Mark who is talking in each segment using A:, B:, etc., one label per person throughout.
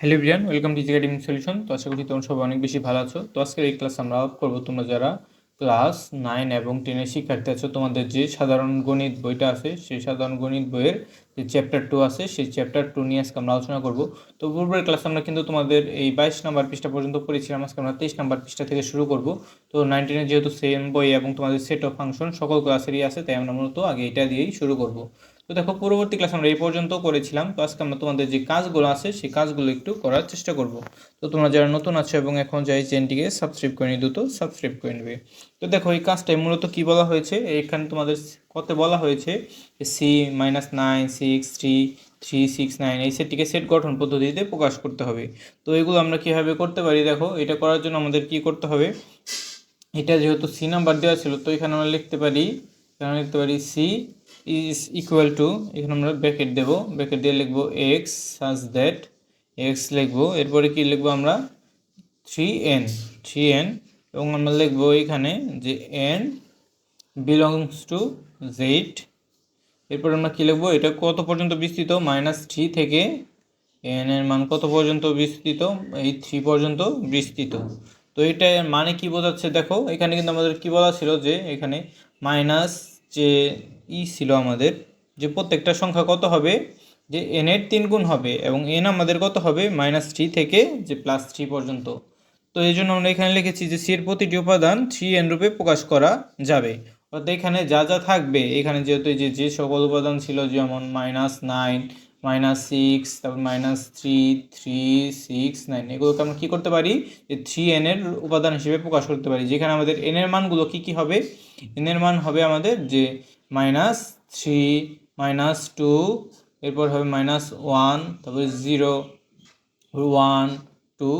A: Hello Brian welcome to GK dimming solution তো আশা করি তোমরা সবাই অনেক বেশি ভালো আছো। তো আজকের এই ক্লাস আমরা করব তোমরা যারা ক্লাস নাইন এবং টেনের শিক্ষার্থী আছো, তোমাদের যে সাধারণ গণিত বইটা আছে, সেই সাধারণ গণিত বইয়ের যে চ্যাপ্টার টু আছে, সেই চ্যাপ্টার টু নিয়ে আজকে আমরা আলোচনা করব। তো পূর্বের ক্লাস আমরা কিন্তু তোমাদের এই বাইশ নাম্বার পৃষ্ঠা পর্যন্ত পড়েছিলাম, আজকে আমরা তেইশ নাম্বার পৃষ্ঠা থেকে শুরু করব। তো নাইনটিনের যেহেতু সেম বই এবং তোমাদের সেট অফ ফাংশন সকল ক্লাসেরই আছে, তাই আমরা মূলত আগে এটা দিয়েই শুরু করব। তো দেখো, পরবর্তী ক্লাস আমরা এই পর্যন্ত করেছিলাম। তো আজকে আমরা তোমাদের যে কাজগুলো আছে, সেই কাজগুলো একটু করার চেষ্টা করব। তো তোমরা যারা নতুন আছো এবং এখন যাই চ্যানেলটিকে সাবস্ক্রাইব করে নিয়ে দ্রুত সাবস্ক্রাইব করে নেবে। তো দেখো, এই কাজটাই মূলত কি বলা হয়েছে? এখানে তোমাদের কত বলা হয়েছে C minus nine six three three six nine এই সেটটিকে সেট গঠন পদ্ধতিতে প্রকাশ করতে হবে। তো এগুলো আমরা কীভাবে করতে পারি? দেখো, এটা করার জন্য আমাদের কি করতে হবে? এটা যেহেতু সি নাম্বার দেওয়া ছিল, তো এখানে আমরা লিখতে পারি, এখানে লিখতে পারি সি ইজ ইকুয়াল টু এখানে আমরা ব্র্যাকেট দেবো ব্র্যাকেট দিয়ে লিখব এক্স সাজ দ্যাট এক্স লিখব, এরপরে কি লিখব আমরা? থ্রি এন থ্রি এন এবং আমরা লিখব এখানে যে এন বিলংস টু জেড এরপর আমরা কী লিখব? এটা কত পর্যন্ত বিস্তৃত? মাইনাস থ্রি থেকে এন এর মান কত পর্যন্ত বিস্তৃত? এই থ্রি পর্যন্ত বিস্তৃত। তো এটা মানে কি বোঝাচ্ছে? দেখো, এখানে কিন্তু আমাদের কি বলা ছিল? যে এখানে মাইনাস যে ই ছিল আমাদের যে প্রত্যেকটা সংখ্যা কত হবে? যে এন এর তিন গুণ হবে এবং এন আমাদের কত হবে? মাইনাস থ্রি থেকে যে প্লাস থ্রি পর্যন্ত। তো এই জন্য আমরা এখানে লিখেছি যে সি এর প্রতিটি উপাদান থ্রি এন রূপে প্রকাশ করা যাবে। অর্থাৎ এখানে যা যা থাকবে, এখানে যেহেতু যে যে সকল উপাদান ছিল যেমন মাইনাস নাইন মাইনাস সিক্স তারপর minus three three six nine এগুলোকে আমরা কী করতে পারি? যে থ্রি এন এর উপাদান হিসেবে প্রকাশ করতে পারি। যেখানে আমাদের এন এর মানগুলো কী কী হবে? এন এর মান হবে আমাদের যে মাইনাস থ্রি মাইনাস টু এরপর হবে মাইনাস ওয়ান তারপরে জিরো ওয়ান টু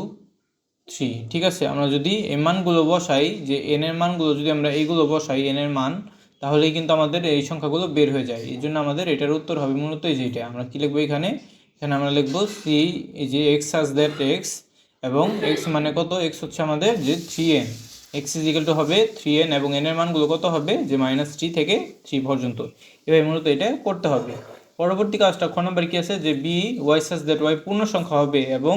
A: থ্রি ঠিক আছে? আমরা যদি এই মানগুলো বসাই, যে এন এর মানগুলো যদি আমরা এইগুলো বসাই এন এর মান, তাহলেই কিন্তু আমাদের এই সংখ্যাগুলো বের হয়ে যায়। এই জন্য আমাদের এটার উত্তর হবে মূলত এই যেটা আমরা কী লিখব এখানে? এখানে আমরা লিখব সি এই যে এক্স আস দ্যাট এক্স এবং এক্স মানে কত? এক্স হচ্ছে আমাদের যে three N X equal to হবে থ্রি এন এবং এন এর মানগুলো কত হবে? যে মাইনাস থ্রি থেকে থ্রি পর্যন্ত। এবার মূলত এটা করতে হবে। পরবর্তী কাজটা খ নম্বর কি আছে? যে B Y such that Y পূর্ণ সংখ্যা হবে এবং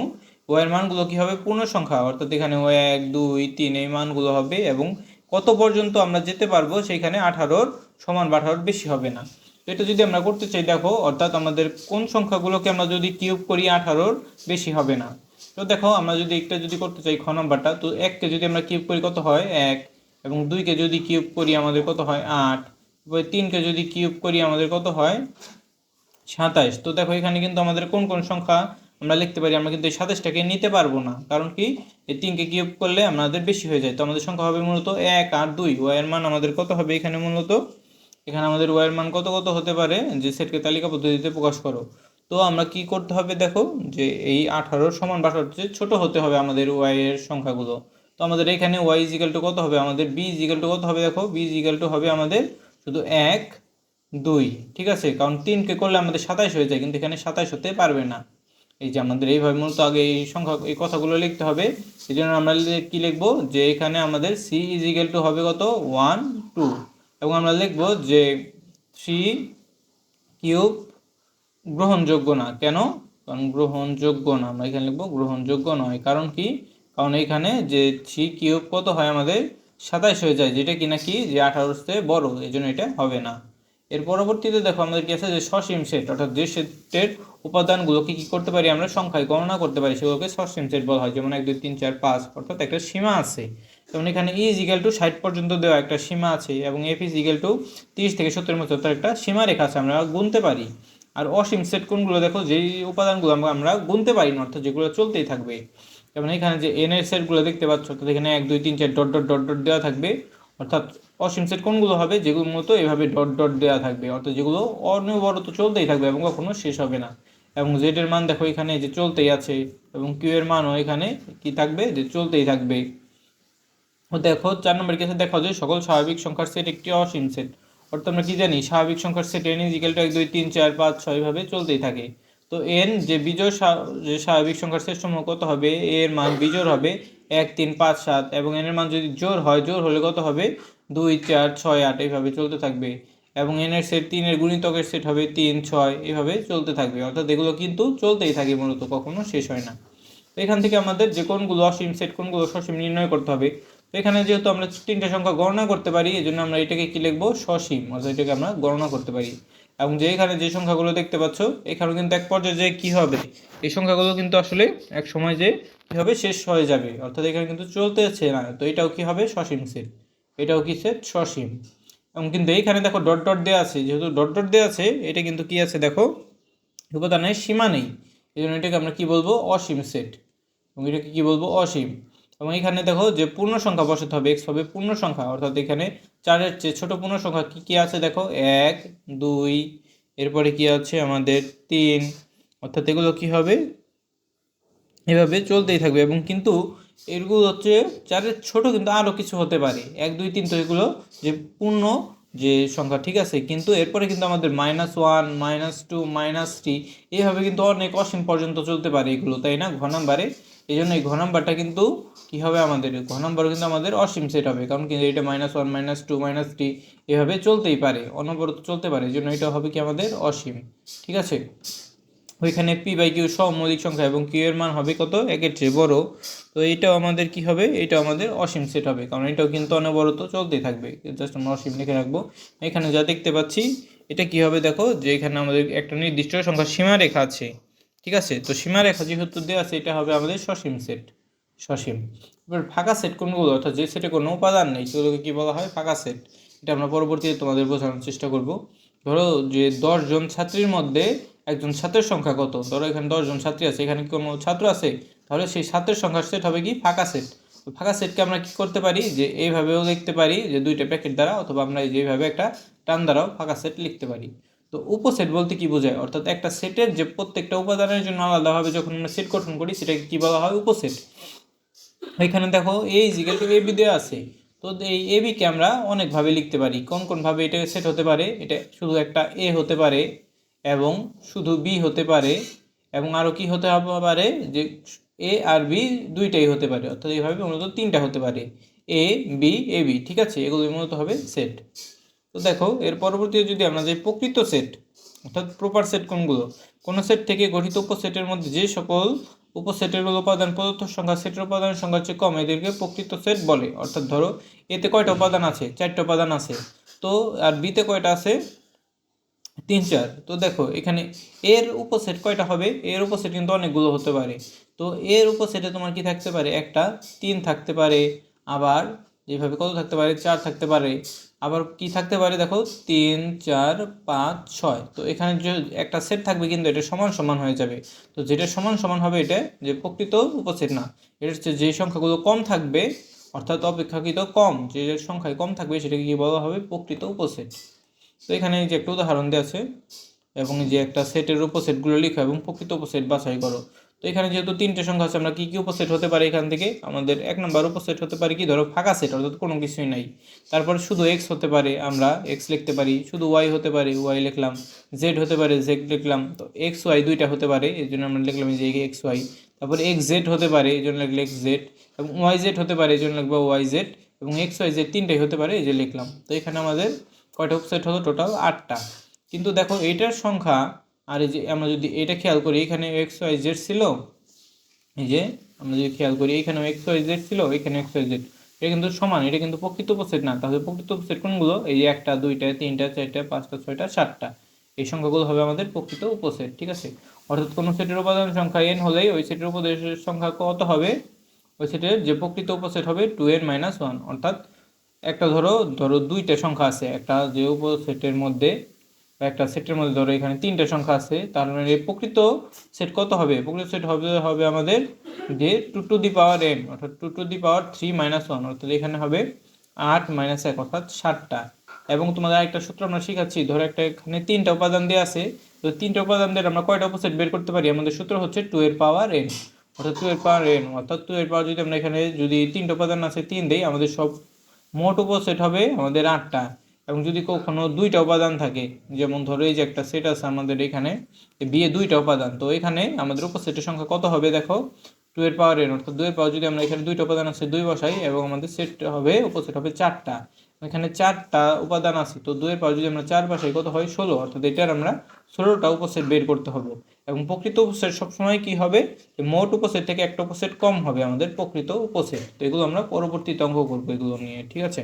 A: ওয়াইয়ের মানগুলো কি হবে? পূর্ণ সংখ্যা। অর্থাৎ এখানে ওয়াই এক, দুই, তিন এই মানগুলো হবে এবং কত পর্যন্ত আমরা যেতে পারব? সেইখানে আঠারোর সমান বা আঠারোর বেশি হবে না। এটা যদি আমরা করতে চাই, দেখো, অর্থাৎ আমাদের কোন সংখ্যাগুলোকে আমরা যদি কিউব করি, আঠারোর বেশি হবে না। তো দেখো, আমরা যদি একটা যদি করতে চাই খ নম্বরটা, তো এককে যদি আমরা কিউব করি কত হয়? এক। এবং দুইকে যদি কিউব করি আমাদের কত হয়? আট। এরপরে তিনকে যদি কিউব করি আমাদের কত হয়? সাতাইশ। তো দেখো, এখানে কিন্তু আমাদের কোন কোন সংখ্যা আমরা লিখতে পারি, আমরা কিন্তু এই সাতাশটাকে নিতে পারব না। কারণ কি? এই তিনকে কিউব করলে আমাদের বেশি হয়ে যায়। তো আমাদের সংখ্যা হবে মূলত এক আর দুই। ওয়াইয়ের মান আমাদের কত হবে এখানে মূলত? এখানে আমাদের ওয়াইয়ের মান কত কত হতে পারে? যে সেটকে তালিকা পদ্ধতিতে প্রকাশ করো। তো আমরা কি করতে হবে দেখো, যে এই আঠারোর সমান হচ্ছে ছোটো হতে হবে আমাদের ওয়াইয়ের সংখ্যাগুলো। তো আমাদের এখানে ওয়াই ইজিক্যাল কত হবে? আমাদের বি ইজিক্যাল কত হবে দেখো? বি ইজিক্যাল হবে আমাদের শুধু এক, দুই, ঠিক আছে? কারণ তিনকে করলে আমাদের সাতাইশ হয়ে যায়, কিন্তু এখানে সাতাইশ হতে পারবে না। এই যে আমাদের এইভাবে মূলত আগে এই সংখ্যা, এই কথাগুলো লিখতে হবে। এই জন্য আমরা কি লিখব? যে এখানে আমাদের সি ইজিক্যাল হবে কত? ওয়ান টু এবং আমরা লিখব যে থ্রি কিউব গ্রহণযোগ্য না। কেন? কারণ গ্রহণযোগ্য না। আমরা এখানে লিখব গ্রহণযোগ্য নয়। কারণ কি? কারণ এখানে যে থ্রি কিউব কত হয় আমাদের? সাতাইশ হয়ে যায়। যেটা কি? নাকি যে আঠারোর চেয়ে বড়। এই জন্য এটা হবে না। এর পরবর্তীতে দেখো আমাদের কি আছে? যে সসীম সেট, অর্থাৎ যে সেটের উপাদানগুলোকে কি করতে পারি আমরা? সংখ্যায় গণনা করতে পারি। সেগুলোকে সসীম সেট বলা হয়। যেমন এক, দুই, তিন, চার, পাঁচ, অর্থাৎ একটা সীমা আছে। যেমন এখানে ই ইজিক্যাল টু ষাট পর্যন্ত দেওয়া একটা সীমা আছে এবং এফ ইজিক্যাল টু তিরিশ থেকে সত্তরের মধ্যে একটা সীমা রেখা আছে। আমরা গুনতে পারি। আর অসীম সেট কোনগুলো দেখো, যেই উপাদানগুলো আমরা গুনতে পারি না অর্থাৎ যেগুলো চলতেই থাকবে। যেমন এখানে যে এন এর সেটগুলো দেখতে পাচ্ছ, অর্থাৎ এখানে এক, দুই, তিন, চার ডট ডট ডট ডট দেওয়া থাকবে। অর্থাৎ অসীম সেট কোনগুলো হবে? যেগুলো মূলত এভাবে ডট ডট দেওয়া থাকবে। অর্থাৎ যেগুলো অনবরত চলতেই থাকবে এবং কখনো শেষ হবে না। এবং জেড এর মান দেখো এখানে যে চলতেই আছে, এবং কিউ এর মানও এখানে কি থাকবে? যে চলতেই থাকবে। দেখো, চার নম্বর কেসে দেখো যে সকল স্বাভাবিক সংখ্যার সেট একটি অসীম সেট অর্থাৎ আমরা কি জানি, স্বাভাবিক সংখ্যার সেট এন ইজিক্যাল টু এক, দুই, তিন, চার, পাঁচ, ছয় ভাবে চলতেই থাকে। তো এন যে বিজোড় যে স্বাভাবিক সংখ্যার সেট সমূহ কত হবে? এর মান বিজোড় হবে এক, তিন, পাঁচ, সাত এবং এন এর মান যদি জোর হয় জোর হলে কত হবে? দুই, চার, ছয়, আট এইভাবে চলতে থাকবে এবং এনের সেট তিনের গুণিতকের সেট হবে তিন, ছয় এভাবে চলতে থাকবে। অর্থাৎ এগুলো কিন্তু চলতেই থাকে মূলত, কখনো শেষ হয় না। এখান থেকে আমাদের যে কোনগুলো অসীম সেট কোনগুলো সসীম নির্ণয় করতে হবে। এখানে যেহেতু আমরা তিনটে সংখ্যা গণনা করতে পারি এই জন্য আমরা এটাকে কি লিখব? সসীম। অর্থাৎ এটাকে আমরা গণনা করতে পারি। এবং যে এখানে যে সংখ্যাগুলো দেখতে পাচ্ছ, এখানেও কিন্তু এক পর্যায়ে যে কী হবে, এই সংখ্যাগুলো কিন্তু আসলে এক সময় যে কী হবে, শেষ হয়ে যাবে। অর্থাৎ এখানে কিন্তু চলতেছে না। তো এটাও কি হবে? সসীম সেট। এটাও কি সেট? সসীম। এবং কিন্তু এইখানে দেখো ডট ডট দেওয়া আছে। যেহেতু ডট ডট দেওয়া আছে, এটা কিন্তু কি আছে দেখো? উপাদানের সীমা নেই। এই জন্য এটাকে আমরা কি বলব? অসীম সেট। এবং এটাকে কি বলব? অসীম। এবং এখানে দেখো যে পূর্ণ সংখ্যা বসাতে হবে এক্স হবে পূর্ণ সংখ্যা। অর্থাৎ এখানে চারের চেয়ে ছোট পূর্ণ সংখ্যা কি কি আছে দেখো? এক, দুই, এরপরে কি আছে? আমাদের তিন। অর্থাৎ এগুলো কি হবে? এভাবে চলতেই থাকবে এবং কিন্তু এগুলো হচ্ছে চারের ছোট কিন্তু আরও কিছু হতে পারে। এক, দুই, তিন তো এগুলো যে পূর্ণ যে সংখ্যা, ঠিক আছে? কিন্তু এরপরে কিন্তু আমাদের minus one minus two minus three এইভাবে কিন্তু অনেক অসীম পর্যন্ত চলতে পারে এগুলো, তাই না? ঘ নাম্বারে এই জন্য এই ঘ নাম্বারটা কিন্তু কী হবে আমাদের? ঘ নাম্বারও কিন্তু আমাদের অসীম সেট হবে। কারণ কিন্তু এটা minus one minus two minus three এভাবে চলতেই পারে। অনবরত চলতে পারে। এই জন্য এটা হবে কি আমাদের অসীম। ঠিক আছে? ওইখানে পি বাই কিউ সব মৌলিক সংখ্যা এবং কিউ এর মান হবে কত? চেয়ে বড়। তো এটাও আমাদের কি হবে? এটা আমাদের অসীম সেট হবে। কারণ এটাও কিন্তু অনবরত চলতেই থাকবে। জাস্ট আমরা অসীম লিখে রাখব। এখানে যা দেখতে পাচ্ছি, এটা কি হবে দেখো? যে এখানে আমাদের একটা নির্দিষ্ট সংখ্যা সীমারেখা আছে। ঠিক আছে? তো সীমারেখা যেহেতু দেওয়া আছে, এটা হবে আমাদের সসীম সেট সসীম। এবার ফাঁকা সেট কোনগুলো? অর্থাৎ যে সেটে কোনো উপাদান নেই, সেগুলোকে কী বলা হয়? ফাঁকা সেট এটা আমরা পরবর্তীতে তোমাদের বোঝানোর চেষ্টা করব। ধরো যে দশজন ছাত্রীর মধ্যে একজন ছাত্রের সংখ্যা কত? ধরো এখানে দশজন ছাত্রী আছে, এখানে কোনো ছাত্র আছে? তাহলে সেই ছাত্রের সংখ্যার সেট হবে কি? ফাঁকা সেট ফাঁকা সেটকে আমরা কি করতে পারি? যে এইভাবেও লিখতে পারি, যে দুইটা প্যাকেট দ্বারা, অথবা আমরা যেভাবে একটা টান দ্বারাও ফাঁকা সেট লিখতে পারি। তো উপসেট বলতে কি বোঝায়? অর্থাৎ একটা সেটের যে প্রত্যেকটা উপাদানের জন্য আলাদাভাবে যখন আমরা সেট গঠন করি, সেটাকে কী বলা হয়? উপসেট এখানে দেখো এই জিগেল টু এবি দেওয়া আছে। তো এই এবিকে আমরা অনেকভাবে লিখতে পারি। কোন কোনভাবে এটা সেট হতে পারে? এটা শুধু একটা এ হতে পারে এবং শুধু বি হতে পারে এবং আরও কি হতে পারে? যে এ আর বি দুইটাই হতে পারে। অর্থাৎ এইভাবে মূলত তিনটা হতে পারে। এ বি এ বি ঠিক আছে? এগুলো মূলত হবে সেট তো দেখো, এর পরবর্তীতে যদি আমরা যে প্রকৃত সেট অর্থাৎ প্রপার সেট কোনগুলো? কোনো সেট থেকে গঠিত উপসেটের মধ্যে যে সকল উপসেটের উপাদান প্রদত্ত সংখ্যা সেটের উপাদানের সংখ্যার চেয়ে কম। এদেরকে প্রকৃত সেট বলে। অর্থাৎ ধরো এতে কয়টা উপাদান আছে? চারটা উপাদান আছে। তো, আর বিতে কয়টা আছে? তিন, চার। তো দেখো, এখানে এর উপসেট কয়টা হবে? এর উপসেট কিন্তু অনেকগুলো হতে পারে। তো এর উপসেটে তোমার কি থাকতে পারে? একটা, তিন থাকতে পারে। আবার, যেভাবে কত থাকতে পারে? চার থাকতে পারে। আবার কি থাকতে পারে দেখো? তিন, চার, পাঁচ, ছয়। তো এখানে যে একটা সেট থাকবে কিন্তু এটা সমান সমান হয়ে যাবে। তো যেটা সমান সমান হবে এটা যে প্রকৃত উপসেট না। এটা হচ্ছে যে সংখ্যাগুলো কম থাকবে, অর্থাৎ অপেক্ষাকৃত কম। যে সংখ্যায় কম থাকবে সেটাকে কি বলা হবে? প্রকৃত উপসেট তো এখানে যে একটা উদাহরণ দেওয়া আছে, এবং যে একটা সেটের উপসেটগুলো লিখো এবং প্রকৃত উপসেট বাছাই করো। তো এখানে যেহেতু তিনটে সংখ্যা আছে, আমরা কী কী উপসেট হতে পারে এখান থেকে? আমাদের এক নম্বর উপসেট হতে পারে কি? ধরো ফাঁকা সেট অর্থাৎ কোনো কিছুই নাই। তারপর শুধু এক্স হতে পারে, আমরা এক্স লিখতে পারি। শুধু ওয়াই হতে পারে ওয়াই লিখলাম। জেড হতে পারে জেড লিখলাম। তো এক্স ওয়াই দুইটা হতে পারে, এই জন্য আমরা লিখলাম যে এক্স ওয়াই তারপর এক্স জেড হতে পারে, এই জন্য লিখলে এক্স জেড এবং ওয়াই জেড হতে পারে, এই জন্য লিখব ওয়াই জেড এবং এক্স ওয়াই জেড তিনটাই হতে পারে, এই যে লিখলাম। তো এখানে আমাদের কয়টা উপসেট হলো? টোটাল আটটা। কিন্তু দেখো, এইটার সংখ্যা আর এই যে আমরা যদি এটা খেয়াল করি, এখানে এক্স ওয়াই জেড ছিল। এই যে আমরা যদি খেয়াল করি এখানে এক্স ওয়াই জেড ছিল এখানে এক্স ওয়াই জেড এটা কিন্তু সমান, এটা কিন্তু প্রকৃত উপসেট না। তাহলে প্রকৃত উপসেট কোনগুলো? এই যে একটা, দুইটা, তিনটা, চারটা, পাঁচটা, ছয়টা, সাতটা। এই সংখ্যাগুলো হবে আমাদের প্রকৃত উপসেট, ঠিক আছে? অর্থাৎ কোনো সেটের উপাদান সংখ্যা এন হলেই ওই সেটের উপদেশের সংখ্যা কত হবে? ওই সেটের যে প্রকৃত উপসেট হবে টু এন মাইনাস ওয়ান অর্থাৎ একটা ধরো ধরো দুইটা সংখ্যা আছে। একটা যে উপসেটের মধ্যে একটা সেটের মধ্যে ধরো এখানে তিনটা সংখ্যা আছে, তার মানে প্রকৃত সেট কত হবে? প্রকৃত সেট হবে হবে আমাদের যে two two the power N অর্থাৎ two two the power three minus one অর্থাৎ এখানে হবে আট মাইনাস এক, অর্থাৎ ষাটটা এবং তোমাদের একটা সূত্র আমরা শিখাচ্ছি, ধরো একটা এখানে তিনটা উপাদান দেওয়া আছে, তো তিনটা উপাদান দিয়ে আমরা কয়টা উপসেট বের করতে পারি? আমাদের সূত্র হচ্ছে টু এর পাওয়ার এন অর্থাৎ টু এর পাওয়ার এন অর্থাৎ টু এর পাওয়ার যদি আমরা এখানে যদি তিনটা উপাদান আছে, তিন দেই, আমাদের সব মোট উপসেট হবে আমাদের আটটা। এবং যদি কখনো দুইটা উপাদান থাকে, যেমন ধরো এই যে একটা সেট আছে আমাদের এখানে বিয়ে দুইটা উপাদান, তো এখানে আমাদের উপসেটের সংখ্যা কত হবে দেখো? টু এর পাওয়ার এন অর্থাৎ দুই পাওয়ার যদি আমরা এখানে দুইটা উপাদান আছে, দুই বসাই, এবং আমাদের সেট হবে, উপসেট হবে চারটা। এখানে চারটা উপাদান আছে, তো দুইয়ের পর যদি আমরা চার পাশে কত হয়? ষোলো। অর্থাৎ এটার আমরা ষোলোটা উপসেট বের করতে হবে। এবং প্রকৃত উপসেট সবসময় কি হবে? মোট উপসেট থেকে একটা উপসেট কম হবে আমাদের প্রকৃত উপসেট। তো এগুলো আমরা পরবর্তীতে অঙ্ক করব এগুলো নিয়ে, ঠিক আছে?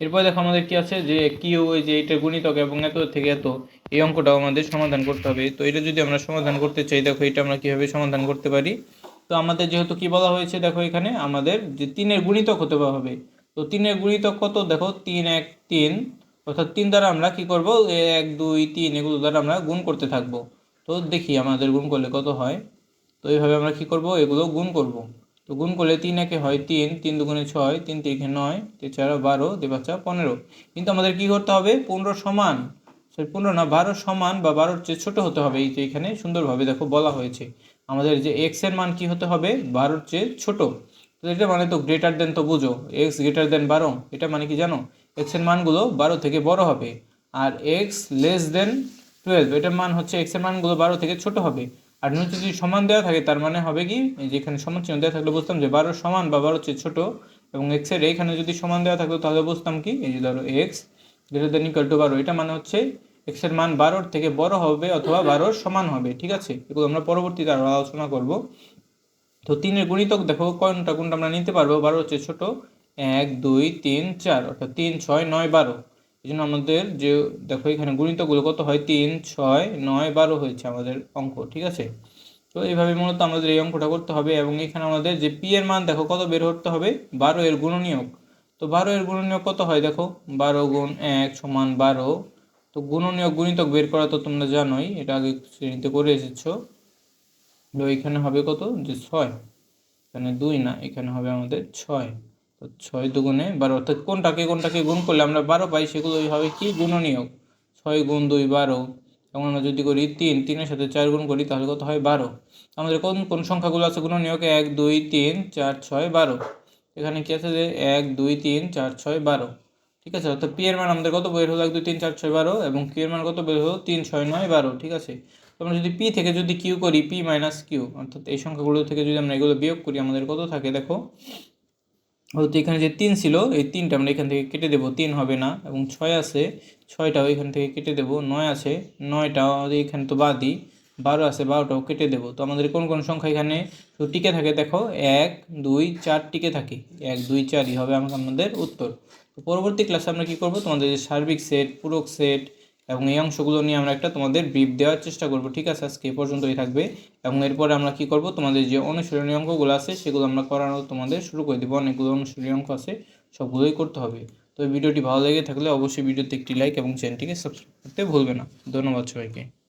A: এরপর দেখো আমাদের কি আছে যে কিউ ওই যে এটা গুণিতক এবং এত থেকে এত, এই অঙ্কটাও আমাদের সমাধান করতে হবে। তো এটা যদি আমরা সমাধান করতে চাই, দেখো এটা আমরা কীভাবে সমাধান করতে পারি? তো আমাদের যেহেতু কি বলা হয়েছে, দেখো এখানে আমাদের যে তিনের গুণিতক হতে হবে। তো তিনের গুণিতক কত? দেখো তিন এক তিন, অর্থাৎ তিন দ্বারা আমরা কি করব? এক, দুই, তিন, এগুলো দ্বারা আমরা গুণ করতে থাকব। তো দেখি আমাদের গুণ করলে কত হয়? তো এইভাবে আমরা কি করব? এগুলো গুণ করব। তো গুণ করলে তিন একে হয় তিন তিন দুগুণে ছয়, তিন তিরিখে নয়, তিন চার বারো, দুই পাঁচা পনেরো। কিন্তু আমাদের কি করতে হবে? পনেরো সমান, সরি, পনেরো না, বারো সমান বা বারোর চেয়ে ছোটো হতে হবে। এই যে এখানে সুন্দরভাবে দেখো বলা হয়েছে। আমাদের যে এক্সের মান কি হতে হবে? বারোর চেয়ে ছোটো। তো এটা মানে তো গ্রেটার দেন তো বুঝো। এক্স গ্রেটার দেন বারো। এটা মানে কি জানো? এক্সের মানগুলো বারো থেকে বড় হবে। আর এক্স লেস দেন টুয়েলভ এটার মান হচ্ছে এক্সের মানগুলো বারো থেকে ছোট হবে। আর নিচে যদি সমান দেওয়া থাকে, তার মানে হবে কি? এই যে এখানে সমান চিহ্ন দেওয়া থাকলে বুঝতাম যে বারো সমান বা বারো চেয়ে ছোট এবং এক্সের এখানে যদি সমান দেওয়া থাকতো, তাহলে বুঝতাম কি? এই যে ধরো X greater than equal to বারো, এটা মানে হচ্ছে এক্সের মান বারোর থেকে বড় হবে অথবা বারোর সমান হবে, ঠিক আছে? এগুলো আমরা পরবর্তীতে আরও আলোচনা করব। তো তিনের গুণিতক দেখো, কোনটা কোনটা আমরা নিতে পারব? বারো হচ্ছে ছোট এক, দুই, তিন, চার, অর্থাৎ তিন, ছয়, নয়, বারো। এই জন্য আমাদের যে, দেখো এখানে গুণিতকগুলো কত হয়? তিন, ছয়, নয়, বারো হয়েছে আমাদের অঙ্ক, ঠিক আছে? তো এইভাবে মূলত আমাদের এই অঙ্কটা করতে হবে এবং এখানে আমাদের যে পি এর মান, দেখো কত বের করতে হবে? বারো এর গুণনীয়ক। তো বারো এর গুণনীয়ক কত হয় দেখো? বারো গুণ এক সমান বারো। তো গুণনীয়ক, গুণিতক বের করা তো তোমরা জানোই, এটা আগে শ্রেণীতে করে এসেছ। তো এখানে হবে কত? যে ছয়। এখানে দুই না, এখানে হবে আমাদের ছয়। তো ছয় দুগুণে বারো, অর্থাৎ কোনটাকে কোনটাকে গুণ করলে আমরা বারো পাই, সেগুলো হবে কি গুণনীয়ক ছয় গুণ দুই, বারো। এবং আমরা যদি করি তিন, তিনের সাথে চার গুণ করি, তাহলে কত হয় বারো। আমাদের কোন কোন সংখ্যাগুলো আছে গুণনীয়ক এক, দুই, তিন, চার, ছয়, বারো। এখানে কি আছে যে এক, দুই, তিন, চার, ছয়, বারো। ঠিক আছে? অর্থাৎ পি এর মান আমাদের কত বের হলো? এক, দুই, তিন, চার, ছয়, বারো। এবং কিউ এর মান কত বের হলো? তিন, ছয়, নয়, বারো। ঠিক আছে? তো আমরা যদি পি থেকে যদি কিউ করি, পি মাইনাস কিউ, অর্থাৎ এই সংখ্যাগুলো থেকে যদি আমরা এগুলো বিয়োগ করি, আমাদের কত থাকে? দেখো হয়তো এখানে যে তিন ছিল, এই তিনটা আমরা এখান থেকে কেটে দেবো। তিন হবে না এবং ছয় আছে, ছয়টাও এখান থেকে কেটে দেবো। নয় আছে, নয়টাও এখানে তো বাদই। বারো আছে, বারোটাও কেটে দেবো। তো আমাদের কোন কোন সংখ্যা এখানে টিকে থাকে দেখো? এক, দুই, চার টিকে থাকে। এক, দুই, চারই হবে আমাদের উত্তর। তো পরবর্তী ক্লাসে আমরা কী করব? তোমাদের যে সার্বিক সেট পূরক সেট এবং এই অংশগুলো নিয়ে আমরা একটা তোমাদের ব্রিফ দেওয়ার চেষ্টা করব, ঠিক আছে? আজকে এ পর্যন্তই থাকবে। এবং এরপরে আমরা কি করব? তোমাদের যে অনুশীলনী অঙ্কগুলো আছে, সেগুলো আমরা করানো তোমাদের শুরু করে দেবো। অনেকগুলো অনুশীলনী অঙ্ক আছে, সবগুলোই করতে হবে। তো ভিডিওটি ভালো লেগে থাকলে অবশ্যই ভিডিওতে একটি লাইক এবং চ্যানেলটিকে সাবস্ক্রাইব করতে ভুলবে না। ধন্যবাদ সবাইকে।